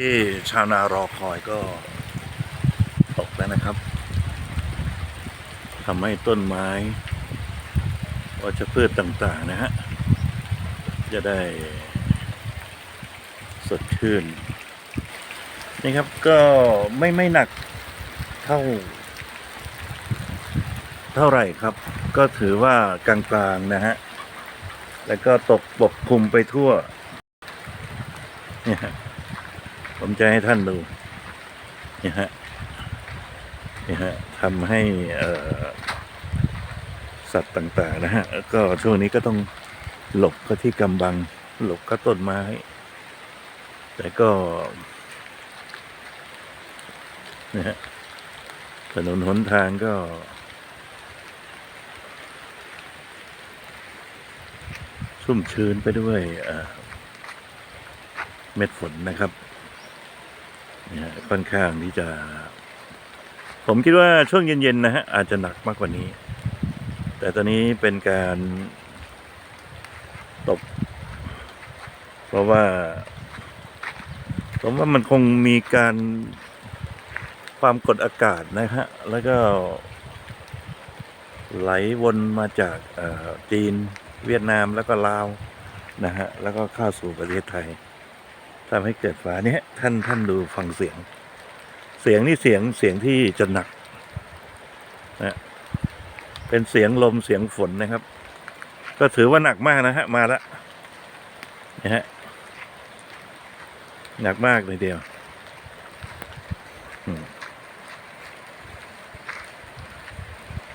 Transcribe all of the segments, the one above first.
ที่ชาวนารอคอยก็ตกแล้วนะครับทำให้ต้นไม้วัชพืชต่าง ๆ นะฮะ จะได้สดชื่น นี่ครับก็ไม่ไม่หนักเท่า เท่าไหร่ครับ ก็ถือว่ากลางๆนะฮะ แล้วก็ตกปกคลุมไปทั่ว เนี่ย ผมจะให้ท่านดูนี่ฮะนี่ฮะทำให้สัตว์ต่างๆนะฮะก็ช่วงนี้ก็ต้องหลบก็ที่กำบัง หลบก็ต้นไม้ แต่ก็นะฮะถนนหนทางก็ ชุ่มชื้นไปด้วยเม็ดฝนนะครับ ค่อนข้างที่จะ ผมคิดว่าช่วงเย็นๆนะฮะอาจจะหนักมากกว่านี้ แต่ตอนนี้เป็นการตก เพราะว่า ผมว่ามันคงมีการความกดอากาศนะฮะ แล้วก็ไหลวนมาจากจีนเวียดนามแล้วก็ลาวนะฮะ แล้วก็เข้าสู่ประเทศไทย ทำให้เกิดฟ้าเนี้ยท่านท่านดูฟังเสียง เสียงนี่เสียงเสียงที่จะหนักนะเป็นเสียงลมเสียงฝนนะครับ ก็ถือว่าหนักมากนะฮะมาแล้วนะฮะหนักมากเลยเดียว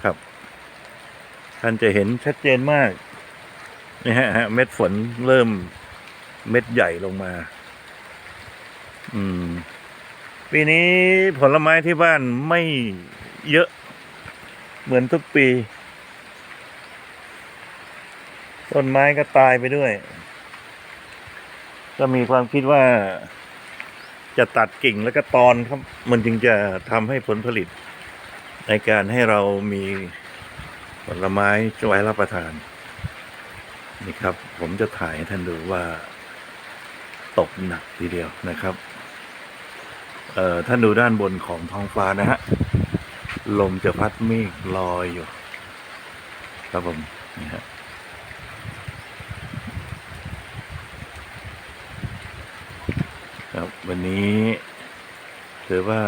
ครับ ท่านจะเห็นชัดเจนมากนี่ฮะฮะเม็ดฝนเริ่มเม็ดใหญ่ลงมา อืม ปีนี้ผลไม้ที่บ้านไม่เยอะ เหมือนทุกปี ต้นไม้ก็ตายไปด้วย ก็มีความคิดว่าจะตัดกิ่งแล้วก็ตอนครับ มันจึงจะทำให้ผลผลิต ในการให้เรามีผลไม้ไว้รับประทาน นี่ครับ ผมจะถ่ายให้ท่านดูว่า ตกหนักทีเดียวนะครับ เอ่อท่านดูด้านบนของท้องฟ้านะฮะ ลมจะพัดเมฆลอยอยู่ ครับผมนี่ฮะครับวันนี้ถือว่า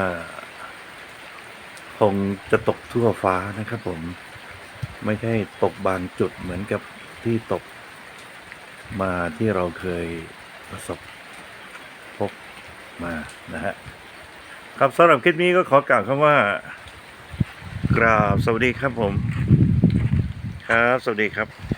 คงจะตกทั่วฟ้านะครับผม ไม่ใช่ตกบางจุดเหมือนกับที่ตกมาที่เราเคยประสบพบมานะฮะ ครับสำหรับคลิปนี้ก็ขอกล่าวคำว่า กราบสวัสดีครับผม ครับ สวัสดีครับ